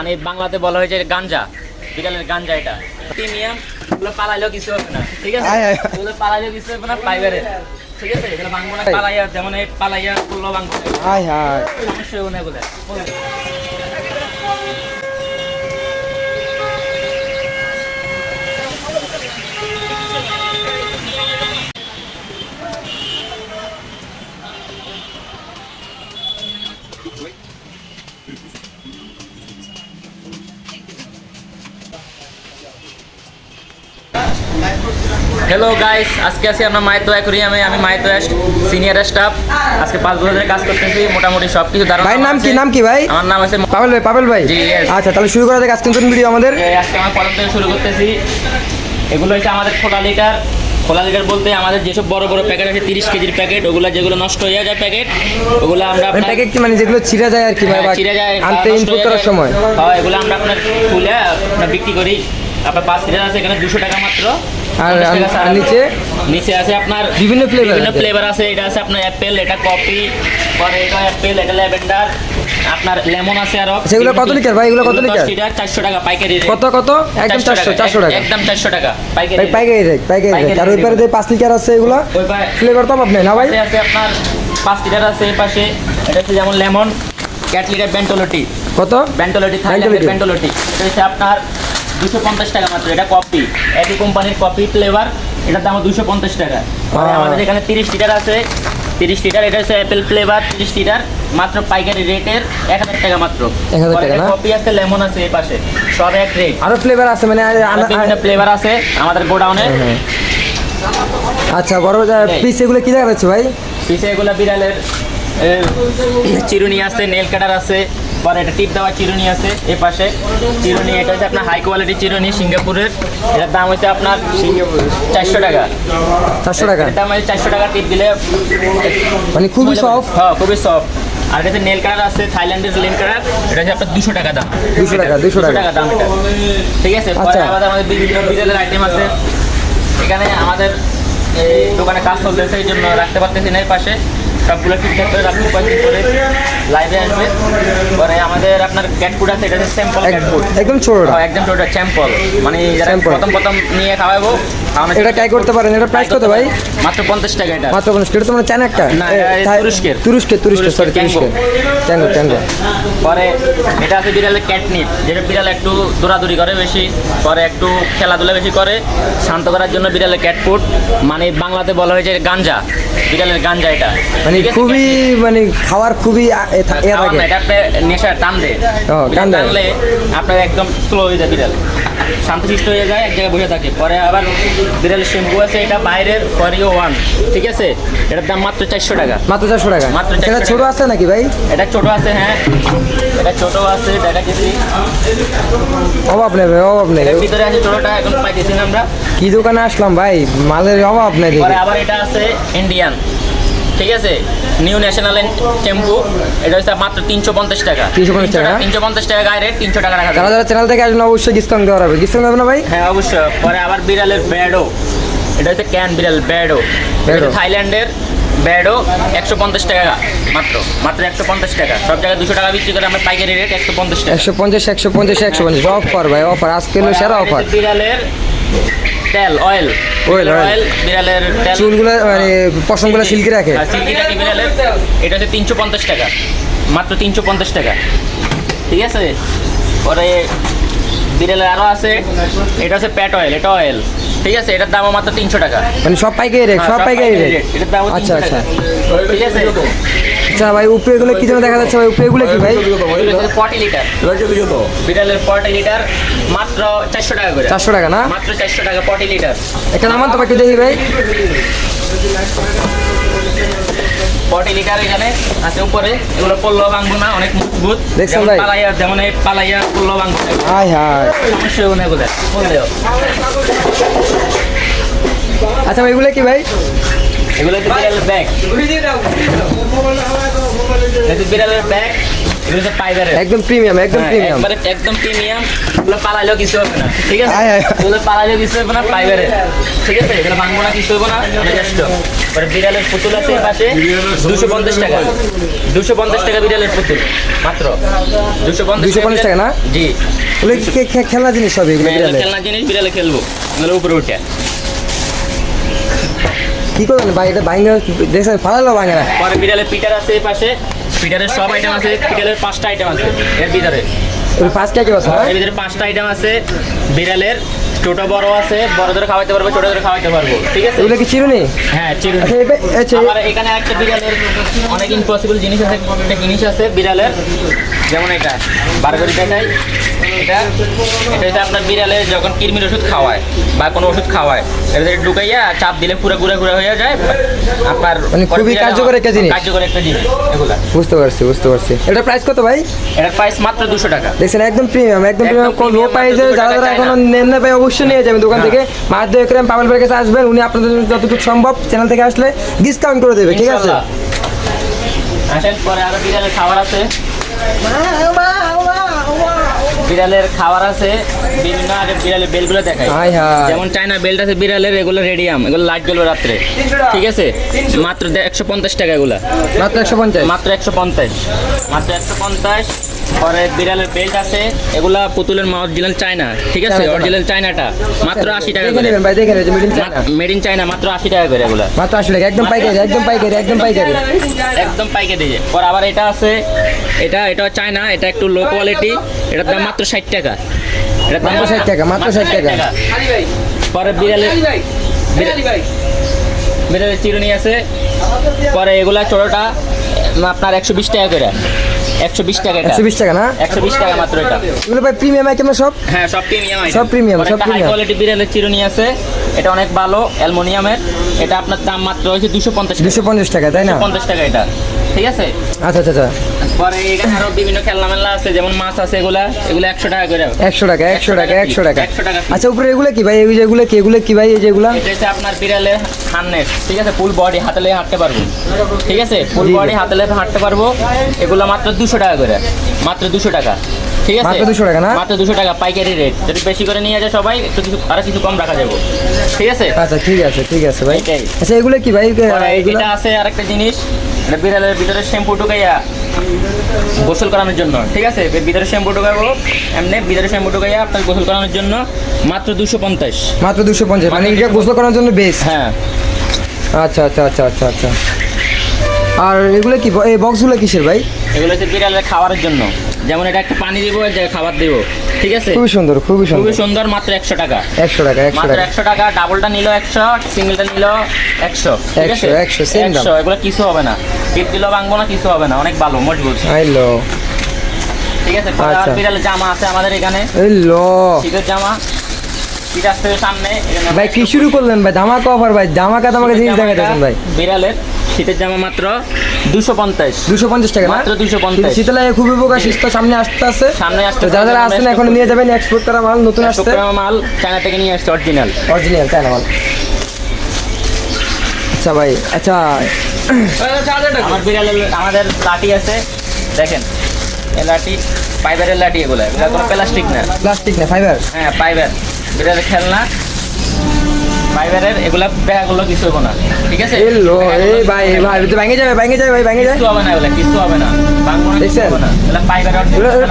মানে বাংলাতে বলা হয়েছে গাঞ্জা। বিড়ালের গাঞ্জা এটা। প্রিমিয়াম ওগুলো পালাইলেও কিছু হবে না ঠিক আছে? ওগুলো। পালাইলেও কিছু হবে না ফাইবারের ঠিক আছে? এগুলো বাংলা পালাইয়া যেমন এই পালাইয়া করল বাংলা। হাই হাই সমস্যা হবে না এগুলো হ্যালো গাইস আজকে আছি আমরা মাইতো অ্যাকুরিয়ামে আমি মাইতো সিনিয়র স্টাফ আজকে পাঁচ বছর ধরে কাজ করতেছি মোটামুটি সব কিছু দারুণ ভাইয়ের নাম কি নাম কি ভাই? আমার নাম আছে পাবেল ভাই পাবেল ভাই. আচ্ছা তাহলে শুরু করা যাক আজকে নতুন ভিডিও আমাদের। আজকে আমরা কলম থেকে শুরু করতেছি। এগুলো হচ্ছে আমাদের খোলা লিটার। খোলা লিটার বলতে আমাদের যেসব বড় বড় প্যাকেট আছে তিরিশ কেজির প্যাকেট ওগুলো যেগুলো নষ্ট হয়ে যায় প্যাকেট ওগুলো আমরা প্যাকেট কি মানে যেগুলো ছিঁড়া যায় আর কি ভাই হ্যাঁ, যায় আনতে ইনপুট করার সময়? হ্যাঁ এগুলো আমরা আপনার খুলে আপনার বিক্রি করি। আপনার পাঁচ লিটার আছে এখানে দুশো টাকা মাত্র। আর 50 টাকা আর। নিচে? নিচে আছে আপনার বিভিন্ন flavor বিভিন্ন ফ্লেভার আছে এটা আছে আপনার অ্যাপেল এটা কফি পরে এটা অ্যাপেল এটা ল্যাভেন্ডার আপনার লেমন আছে আরও সেগুলো কত লিটার ভাই? এগুলো কত লিটার? লিটার চারশো টাকা পাইকারি rate। কত কত একদম চারশো চারশো টাকা একদম চারশো টাকা পাইকারি পাইকারি রেট পাইকারি রেট আর ওই পারে যে পাঁচ লিটার আছে এগুলো ওই ফ্লেভার তো আপনি না ভাই আছে আপনার পাঁচ লিটার আছে এই পাশে এটা হচ্ছে যেমন লেমন ক্যাট লিটার বেন্টোলোটি কত বেন্টোলোটি থাইল্যান্ডের। বেন্টোলোটি এটা হচ্ছে আপনার দুশো পঞ্চাশ টাকা মাত্র এটা কপি একই কোম্পানির কপি ফ্লেভার এটার দাম দুশো পঞ্চাশ টাকা। পরে আমাদের এখানে তিরিশ লিটার আছে। তিরিশ লিটার এটা হচ্ছে অ্যাপেল ফ্লেভার তিরিশ লিটার মাত্র পাইকারি রেটের এক হাজার টাকা মাত্র। 1000 টাকা না? কপি আছে লেমন আছে এই পাশে সব এক রেট আরও ফ্লেভার আছে মানে বিভিন্ন ফ্লেভার আছে আমাদের গোডাউনে। হ্যাঁ। আচ্ছা বড় পিস এগুলো কি দেখা যাচ্ছে ভাই? পিছে এগুলো বিড়ালের চিরুনি আছে নেল কাটার আছে। পরে এটা টিপ দেওয়া চিরুনি আছে এ পাশে। চিরুনি এটা হচ্ছে আপনার হাই কোয়ালিটি চিরুনি সিঙ্গাপুরের। এটার দাম হচ্ছে আপনার চারশো টাকা। চারশো টাকা? দাম হচ্ছে চারশো টাকা টিপ দিলে মানে খুবই সফট হ্যাঁ খুবই সফট আর এটা নেল কালার আছে থাইল্যান্ডের নেল কালার এটা হচ্ছে আপনার দুশো টাকা দাম। দুশো টাকা, দুশো টাকা। দাম এটা। ঠিক আছে পরে আচ্ছা। আমাদের বিভিন্ন বিড়ালের আইটেম আছে। এখানে আমাদের এই দোকানে কাজ চলতেছে এই জন্য রাখতে পারতেছি না এর পাশে। সবগুলো ঠিকঠাক করে রাখতে পারছি করে লাইভে আসবে। পরে আমাদের আপনার ক্যাট ফুড আছে এটা হচ্ছে স্যাম্পল ক্যাট ফুড একদম ছোটটা। একদম ছোট স্যাম্পল মানে যারা প্রথম প্রথম নিয়ে খাওয়াবো এটা ট্রাই করতে পারেন। এটা প্রাইস কত ভাই? মাত্র পঞ্চাশ টাকা এটা। মাত্র পঞ্চাশ এটা তোমার চান একটা? না, তুরস্কের। তুরস্কের তুরস্কের সরি তুরস্কের, তুরস্কের ট্যাঙ্গো ট্যাঙ্গো পরে এটা আছে বিড়ালের ক্যাটনিপ যেটা বিড়াল একটু দৌড়াদৌড়ি করে বেশি পরে একটু খেলাধুলা বেশি করে শান্ত করার জন্য বিড়ালের ক্যাট ফুড মানে বাংলাতে বলা হয়েছে গাঞ্জা। বিড়ালের গাঞ্জা এটা। মানে খুবই মানে খাওয়ার খুবই এ থাকে। এটা আপনার নেশা টান দেয় টান। টানলে। আপনার একদম স্লো হয়ে যায় বিড়াল। শান্তশিষ্ট হয়ে যায় এক জায়গায় বসে থাকে। পরে আবার বিড়ালের শ্যাম্পু আছে এটা বাইরের ফরিও ওয়ান ঠিক আছে? এটার দাম মাত্র চারশো টাকা। মাত্র চারশো টাকা। মাত্র এটা ছোট আছে নাকি ভাই? এটা ছোট আছে হ্যাঁ। এটা ছোট আছে দেখা গেছি অভাব নেই ভাই অভাব নেই। ভিতরে আছে ছোটটা এখন পাইতেছি আমরা। কি দোকানে আসলাম ভাই? মালের অভাব নেই আবার এটা আছে ইন্ডিয়ান ঠিক আছে? নিউ ন্যাশনাল টেম্পু এটা হচ্ছে মাত্র তিনশো পঞ্চাশ টাকা। 350 টাকা? তিনশো পঞ্চাশ টাকা গায়ে রেট তিনশো টাকা রাখা যারা চ্যানেল থেকে আসবেন অবশ্যই ডিসকাউন্ট দেওয়া হবে। ডিসকাউন্ট দেবে না ভাই? হ্যাঁ অবশ্যই। পরে আবার বিড়ালের ব্যাডো এটা হচ্ছে ক্যান বিড়াল ব্যাডো ব্যাডো। থাইল্যান্ডের ব্যাডো একশো পঞ্চাশ টাকা মাত্র। মাত্র একশো পঞ্চাশ টাকা। সব জায়গায় দুশো টাকা বিক্রি করে আমরা পাইকারি রেট একশো পঞ্চাশ টাকা। একশো পঞ্চাশ একশো পঞ্চাশ একশো পঞ্চাশ। অফার ভাই অফার আজকে সেরা অফার বিড়ালের তেল অয়েল oil. অয়েল বিড়ালের চুলগুলো মানে পশমগুলো সিল্কি রাখে? হ্যাঁ, সিল্কি রাখে বিড়ালের। এটা হচ্ছে তিনশো পঞ্চাশ টাকা। মাত্র তিনশো পঞ্চাশ টাকা। ঠিক আছে? পরে বিড়ালের আরও আছে। এটা হচ্ছে প্যাট অয়েল এটা অয়েল ঠিক আছে? এটার দামও মাত্র তিনশো টাকা। মানে সব পাইকারি রেট হ্যাঁ, সব পাইকারি রেট এটার দামও আচ্ছা আচ্ছা। ঠিক আছে? আচ্ছা ভাই উপরে এগুলো কি যেন দেখা যাচ্ছে ভাই? উপরে এগুলো কি ভাই? Forty litre. বিড়ালের ফর্টি লিটার মাত্র চারশো টাকা করে। চারশো টাকা না? মাত্র চারশো টাকা ফর্টি লিটার। একটা নামান তো একটু দেখি ভাই। ফর্টি লিটার এখানে আছে উপরে। এগুলো পড়ল ভাঙবো না অনেক মজবুত। দেখছেন ভাই? পালাইয়া যেমন এই পালাইয়া পড়ল ভাঙবো হাই হাই সমস্যা হবে না এগুলো। আচ্ছা ভাই এগুলো কি ভাই? এগুলো হচ্ছে বিড়ালের ব্যাগ এটা বিড়ালের ব্যাগ এগুলো হচ্ছে পাইকারের একদম প্রিমিয়াম একদম প্রিমিয়াম একবারে একদম প্রিমিয়াম এগুলো পালাইলেও কিছু হবে না ঠিক আছে। এগুলো পালাইলেও কিছু হবে না পাইকারের ঠিক আছে? এগুলো ভাঙবো না কিছু হবে না যথেষ্ট পরে বিড়ালের পুতুল আছে পাশে দুশো পঞ্চাশ টাকা। দুশো পঞ্চাশ টাকা বিড়ালের পুতুল মাত্র। দুশো পঞ্চাশ 250 টাকা না? জি। ওগুলো খেলনা জিনিস সব এগুলো হ্যাঁ। খেলনা জিনিস বিড়ালে খেলব। এগুলো উপরে উঠে। কি করবেন? ভাই এটা ভাঙা দেখছেন ফালালো ভাঙে না। পরে বিড়ালের পিটার আছে এই পাশে। পিটারের সব আইটেম আছে পিটারের পাঁচটা আইটেম আছে এর ভিতরে। ওই পাঁচটা আইটেম আছে এর ভিতরে পাঁচটা আইটেম আছে বিড়ালের ছোট বড় আছে বড়দের খাওয়াইতে পারব ছোটদের খাওয়াইতে পারব। ঠিক আছে? এগুলো কি চিরুনি? হ্যাঁ চিরুনি। আচ্ছা আচ্ছা এখানে একটা বিড়ালের অনেক ইম্পসিবল জিনিস আছে একটা জিনিস আছে বিড়ালের। যেমন এটা বার করে দেখাই। এটা এটা আপনার বিড়ালের যখন কৃমির ওষুধ খাওয়ায় বা কোনো ওষুধ খাওয়ায় ভিতরে ঢুকাইয়া চাপ দিলে পুরো ঘুরে ঘুরে হয়ে যায় আপনার মানে খুবই বিড়ালে- কার্যকর একটা জিনিস। কার্যকর একটা জিনিস এগুলা। বুঝতে পারছি বুঝতে পারছি। এটা প্রাইস কত ভাই? এটার প্রাইস মাত্র দুশো টাকা। দেখছেন একদম প্রিমিয়াম একদম প্রিমিয়াম লো প্রাইসে যারা যারা এখনও নেন না ভাই অবশ্যই নিয়ে যাবেন দোকান হ্যাঁ। থেকে। মাধ্য একরাম পাবেল ভাইয়ের কাছে আসবেন উনি আপনাদের জন্য যতটুকু সম্ভব চ্যানেল থেকে আসলে ডিসকাউন্ট করে দেবে ঠিক আছে? আসেন পরে আরও বিড়ালের খাবার আছে। বিড়ালের খাবার আছে। বিভিন্ন আগে বিড়ালের বেলগুলো দেখায় যেমন চায়না বেল্ট আছে বিড়ালের এগুলো রেডিয়াম এগুলো লাইট জ্বলবে রাত্রে। ঠিক আছে? মাত্র একশো পঞ্চাশ টাকা এগুলো। মাত্র একশো পঞ্চাশ। মাত্র একশো পঞ্চাশ। মাত্র একশো পঞ্চাশ। পরে বিড়ালের বেল্ট আছে এগুলা পুতুলের মা অরিজিনাল চায়না ঠিক আছে? China, China. অরিজিনাল চায়নাটা মাত্র আশি টাকা করে। চায়না। মেড ইন চায়না মাত্র আশি টাকা করে এগুলা। মাত্র আশি টাকা একদম পাইকারি একদম পাইকারি একদম পাইকারি। একদম পাইকে দিয়ে পর আবার এটা আছে এটা এটা চায়না এটা একটু লো কোয়ালিটি এটার দাম মাত্র ষাট টাকা। এটার দাম মাত্র 60 টাকা, মাত্র 60 টাকা। পরে বিড়ালে বিড়া- বিড়ালের চিরুনি আছে। পরে এগুলা ছোটটা আপনার একশো বিশ টাকা করে। একশো বিশ টাকা একশো বিশ টাকা না? একশো বিশ টাকা মাত্র এটা। এগুলো ভাই প্রিমিয়াম আইটেম সব? হ্যাঁ সব প্রিমিয়াম সব প্রিমিয়াম সব প্রিমিয়াম কোয়ালিটি বিরিয়ানির চিরুনি আছে। এটা অনেক ভালো অ্যালমোনিয়ামের। এটা আপনার দাম মাত্র হয়েছে দুশো পঞ্চাশ দুশো পঞ্চাশ টাকা তাই না? পঞ্চাশ টাকা এটা। ঠিক আছে? আচ্ছা আচ্ছা আচ্ছা। পরে এখানে আরও বিভিন্ন খেলনা মেলা আছে যেমন মাছ আছে এগুলা। এগুলো একশো টাকা করে। একশো টাকা একশো টাকা একশো টাকা। আচ্ছা উপরে এগুলো কি ভাই? এই যেগুলো কি? এগুলো কি ভাই? এই যেগুলো এটা আপনার বিড়ালের হান্নেট ঠিক আছে? ফুল বডি হাতে লেগে হাঁটতে পারব। ঠিক আছে? ফুল। বডি হাতে লেগে হাঁটতে পারব। এগুলো মাত্র দুশো টাকা করে। মাত্র দুশো টাকা। ঠিক আছে? মাত্র 200 টাকা না? মাত্র দুশো টাকা পাইকারি রেট যদি বেশি করে নিয়ে যায় সবাই একটু কিছু আরও কিছু কম রাখা যাবে। ঠিক আছে? আচ্ছা ঠিক আছে ঠিক আছে ভাই। আচ্ছা এগুলো কি ভাই? এটা আছে আরেকটা জিনিস এটা বিড়ালের ভিতরে শ্যাম্পু ঢুকাইয়া গোসল করানোর জন্য। ঠিক আছে? ভিতরে শ্যাম্পু ঢুকাবো এমনি ভিতরে শ্যাম্পু ঢুকাইয়া আপনার গোসল করানোর জন্য মাত্র দুশো পঞ্চাশ। মাত্র দুশো পঞ্চাশ মানে এটা গোসল করার জন্য বেশ। হ্যাঁ। আচ্ছা আচ্ছা আচ্ছা আচ্ছা আচ্ছা। আর এগুলো কি এই বক্সগুলো কিসের ভাই? এগুলো হচ্ছে বিড়ালের খাবারের জন্য। যেমন এটা একটা পানি দিব খাবার দিব। ঠিক আছে? খুবই সুন্দর খুবই সুন্দর। খুবই সুন্দর মাত্র একশো টাকা। একশো টাকা একশো মাত্র একশো টাকা ডাবলটা নিল একশো সিঙ্গেলটা নিল একশো। ঠিক আছে? 100, 100, same দাম। একশো এগুলো কিছু হবে না। টিপ দিলেও ভাঙবো না কিছু হবে না। অনেক ভালো মজবুত। আইলো ঠিক আছে? আচ্ছা। বিড়ালের জামা আছে আমাদের এখানে। এই লো। শীতের জামা। সামনে। ভাই কি শুরু করলেন ভাই? ধামাকা অফার ভাই। ধামাকা ধামাকা জিনিস দেখাতেছেন ভাই। বিড়ালের। শীতের জামা মাত্র দুশো পঞ্চাশ। দুশো পঞ্চাশ টাকা মাত্র 250 শীতলায় খুবই উপকার শীত সামনে আসতে আছে সামনে আসতে যারা যারা আসছেন এখন নিয়ে যাবেন এক্সপোর্ট করা মাল নতুন আসছে। মাল চায়না থেকে নিয়ে আসছে অরিজিনাল অরিজিনাল তাই না মাল। আচ্ছা ভাই আচ্ছা। আমার বিড়ালের আমাদের লাঠি আছে দেখেন। এই লাঠি ফাইবারের লাঠি এগুলো। এগুলো কোনো প্লাস্টিক না। প্লাস্টিক না ফাইবার হ্যাঁ ফাইবার বিড়ালের খেলনা। ফাইবারের এগুলা কিছু হবে না ঠিক আছে? এই লো এই ভাই ভাই তো ভেঙে যাবে ভেঙে যাবে ভাই ভেঙে যায় কিছু হবে না এগুলা কিছু হবে না। ভাঙবো না কিছু হবে না। এগুলা ফাইবার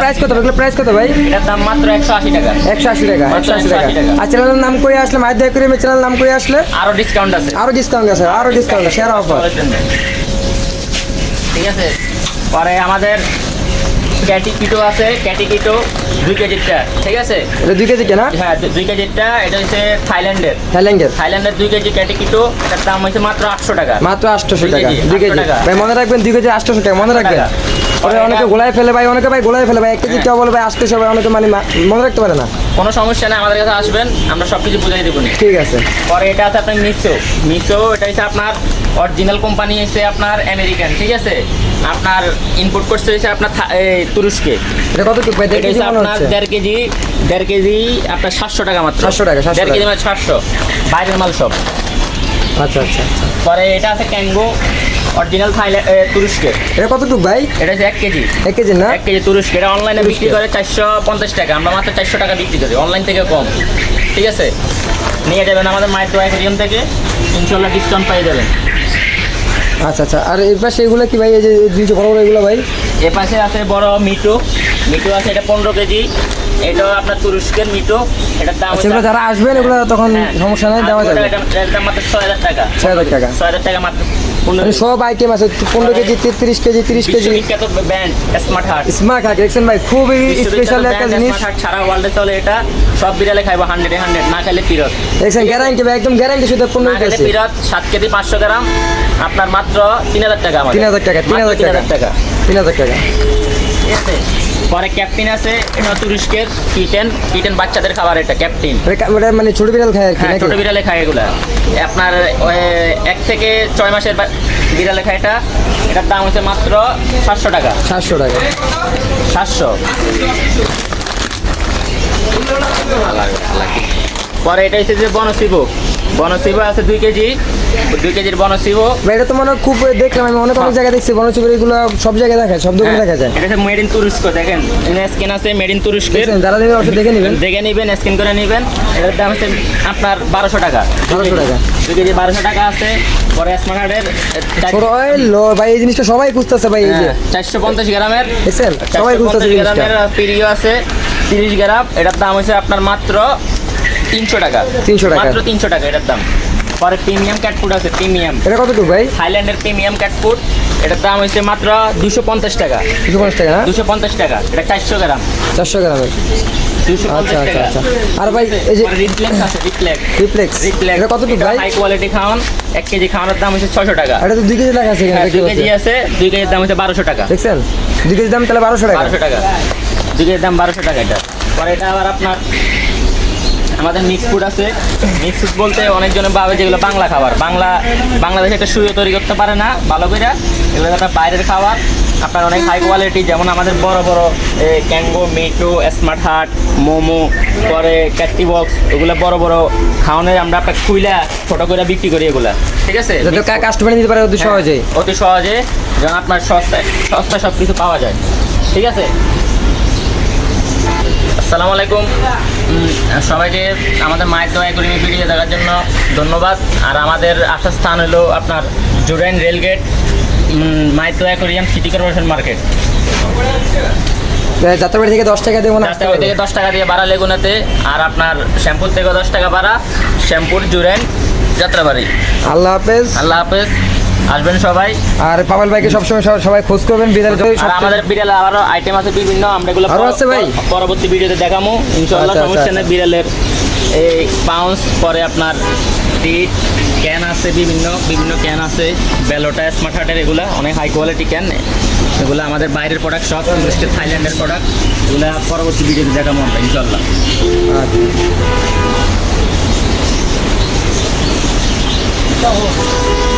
প্রাইস কত এগুলো প্রাইস কত ভাই? এটার দাম মাত্র একশো আশি টাকা। একশো আশি টাকা 180। আর চ্যানেলের নাম করে আসলে দয়া করে চ্যানেল নাম করে আসলে। আরও ডিসকাউন্ট আছে। আরও ডিসকাউন্ট আছে আরও ডিসকাউন্ট আছে সেরা অফার ঠিক আছে? পরে আমাদের ক্যাটি কিটো আছে ক্যাটি কিটো দুই কেজিরটা ঠিক আছে? এটা দুই কেজি কেনা হ্যাঁ দুই কেজিরটা এটা হচ্ছে থাইল্যান্ডের। থাইল্যান্ডের? থাইল্যান্ডের দুই কেজি ক্যাটি কিটো এটার দাম হচ্ছে মাত্র আটশো টাকা। মাত্র আটশোশো টাকা দুই কেজি। ভাই মনে রাখবেন দুই কেজি আটশোশো টাকা মনে রাখবেন? অনেকে গোলায় ফেলে ভাই অনেকে ভাই গোলায় ফেলে ভাই এক কেজি হ্যাঁ। কেউ বলে ভাই আসতে সবাই অনেকে মানে মনে রাখতে পারে না। কোনো সমস্যা নেই আমাদের কাছে আসবেন আমরা সব কিছু বুঝাই দেবো নি। ঠিক আছে। পরে এটা আছে আপনার মিশো। মিশো এটা হচ্ছে আপনার অরিজিনাল কোম্পানি হচ্ছে আপনার আমেরিকান ঠিক আছে? আপনার ইনপুট করছে হচ্ছে আপনার এই তুরস্কে। আপনার দেড় কেজি দেড় কেজি আপনার সাতশো টাকা মাত্র। 700 টাকা, 700 দেড় কেজি মানে সাতশো। বাইরের মাল সব। আচ্ছা আচ্ছা আচ্ছা। পরে এটা আছে ট্যাঙ্গো অরিজিনাল থাইল্যান্ড তুরস্কের এটা কতটুক ভাই? এটা হচ্ছে এক কেজি। এক কেজি না? এক কেজি তুরস্ক। এটা অনলাইনে বিক্রি করে চারশো পঞ্চাশ টাকা। আমরা মাত্র চারশো টাকা বিক্রি করি। অনলাইন থেকে কম। ঠিক আছে? নিয়ে যাবেন আমাদের মায়ের দোয়া থেকে। ইনশাল্লাহ ডিসকাউন্ট পেয়ে যাবেন। আচ্ছা আচ্ছা। আর এর পাশে এগুলো কি ভাই? এই যে জিনিস বড় বড় এগুলো ভাই? এ পাশে আছে বড় মিটো মিটো আছে এটা পনেরো কেজি। এটাও আপনার তুরস্কের মিটো এটার দাম আচ্ছা যারা আসবেন এগুলো তখন হ্যাঁ। সমস্যা নেই দেওয়া যাবে। এটার দাম মাত্র ছয় হাজার টাকা। ছয় হাজার টাকা। ছয় হাজার টাকা মাত্র। সব আইটেম আছে পনেরো কেজি তেত্রিশ কেজি তিরিশ কেজি। ব্যান্ড স্মার্ট হার্ট দেখছেন ভাই? খুবই স্পেশাল একটা জিনিস। সারা ওয়ার্ল্ডে চলে এটা। সব বিড়ালে খাইবো হান্ড্রেড হান্ড্রেড না খাইলে ফিরত দেখছেন গ্যারান্টি ভাই একদম গ্যারান্টি শুধু পনেরো কেজি ফিরত সাত কেজি পাঁচশো গ্রাম। আপনার মাত্র তিন হাজার টাকা তিন হাজার টাকা তিন হাজার টাকা। টাকা। তিন হাজার টাকা। ঠিক আছে? পরে ক্যাপ্টেন আছে এটা তুরস্কের কিটেন কিটেন বাচ্চাদের খাবার এটা ক্যাপ্টেন এটা মানে ছোট বিড়াল খায় আর কি হ্যাঁ ছোট বিড়ালে খায় এগুলা। আপনার এক থেকে ছয় মাসের বিড়ালে খায় এটা। এটার দাম হচ্ছে মাত্র সাতশো টাকা। সাতশো টাকা। সাতশো। পরে এটা হচ্ছে যে বনশিবু। বনশিবু আছে দুই কেজি। দুই কেজির বনশিবু। এটা তো মনে হয় খুব দেখলাম আমি অনেক অনেক জায়গায় দেখছি বনচুপুর এগুলো সব জায়গায় দেখা সব দোকানে দেখা যায়। এটা হচ্ছে মেড ইন তুরস্ক দেখেন। স্ক্যান আছে মেড ইন দেখছেন, যারা নেবেন অবশ্যই দেখে নেবেন। দেখে নেবেন স্ক্যান করে নেবেন। এটার দাম হচ্ছে আপনার বারোশো টাকা। 1200 টাকা। দুই কেজি বারোশো টাকা আছে। পরে স্মার্ট ছোট ওই লো ভাই এই জিনিসটা সবাই খুঁজতেছে ভাই এই যে। চারশো পঞ্চাশ গ্রামের। দেখছেন সবাই খুঁজতেছে গ্রামের পিরিও আছে তিরিশ গ্রাম। এটার দাম হচ্ছে আপনার মাত্র তিনশো টাকা। 300 টাকা। মাত্র তিনশো টাকা এটার দাম। পরে প্রিমিয়াম ক্যাট ফুড আছে প্রিমিয়াম। এটা কতটুকু ভাই? থাইল্যান্ডের প্রিমিয়াম ক্যাট ফুড এটার দাম হচ্ছে মাত্র দুশো পঞ্চাশ টাকা। দুশো পঞ্চাশ টাকা না? দুশো পঞ্চাশ টাকা। এটা চারশো গ্রাম। চারশো গ্রামের দুশো আচ্ছা আচ্ছা আচ্ছা। আর ভাই এই যে রিফ্লেক্স আছে রিফ্লেক্স রিফ্লেক্স রিফ্লেক্স এটা কতটুকু ভাই? হাই কোয়ালিটি খাওয়ান। এক কেজি খাওয়ানোর দাম হচ্ছে ছশো টাকা। এটা তো দুই কেজি লেখা আছে হ্যাঁ, দুই কেজি আছে দুই কেজির দাম হচ্ছে বারোশো টাকা। দেখছেন? দুই কেজির দাম তাহলে বারোশো টাকা। বারোশো টাকা। দুই কেজির দাম বারোশো টাকা এটা। পরে এটা আবার আপনার আমাদের মিক্স ফুড আছে। মিক্স ফুড বলতে অনেকজনে ভাবে যেগুলো বাংলা খাবার। বাংলা বাংলাদেশে একটা সুইও তৈরি করতে পারে না ভালো করে এগুলো একটা বাইরের খাবার। আপনার অনেক হাই কোয়ালিটি যেমন আমাদের বড় বড় ক্যাঙ্গো মিটু স্মার্ট হার্ট মোমো পরে ক্যাটি বক্স এগুলো বড় বড় খাওয়ানোর আমরা একটা খুইলা ছোটো করে বিক্রি করি এগুলা। ঠিক আছে? কাস্টমার নিতে পারে অতি সহজে হ্যাঁ, অতি সহজে। যেন আপনার সস্তায় সস্তায় সব কিছু পাওয়া যায়। ঠিক আছে? আসসালামু আলাইকুম। সবাইকে আমাদের মায়ের দোয়া করি ভিডিও দেখার জন্য ধন্যবাদ। আর আমাদের আসার স্থান হলো আপনার জুরাইন রেলগেট মায়ের দোয়া করিয়াম সিটি কর্পোরেশন মার্কেট। যাত্রাবাড়ি থেকে দশ টাকা দেবো না আসতে থেকে দশ টাকা দিয়ে ভাড়া লেগুনাতে আর আপনার শ্যাম্পুর থেকে দশ টাকা ভাড়া শ্যাম্পুর জুরাইন যাত্রাবাড়ি। আল্লাহ হাফেজ। আল্লাহ হাফেজ। আসবেন সবাই। আর পাবেল ভাইকে সবসময় সব- সবাই খোঁজ করবেন আর আমাদের বিড়ালে আরও আইটেম আছে বিভিন্ন আমরা এগুলো আরও আছে ভাই? পরবর্তী ভিডিওতে দেখামো। ইনশাআল্লাহ আচ্ছা, সমস্যা আচ্ছা, নেই বিড়ালের। এই পাউন্স পরে আপনার টিট ক্যান আছে বিভিন্ন বিভিন্ন ক্যান আছে। বেলোটা স্মার্ট হার্টের এগুলো অনেক হাই কোয়ালিটি ক্যান এগুলো আমাদের বাইরের প্রোডাক্ট সব ইন্ডাস্ট্রি থাইল্যান্ডের প্রোডাক্ট এগুলো পরবর্তী ভিডিওতে দেখাবো আমরা ইনশাল্লাহ আচ্ছা।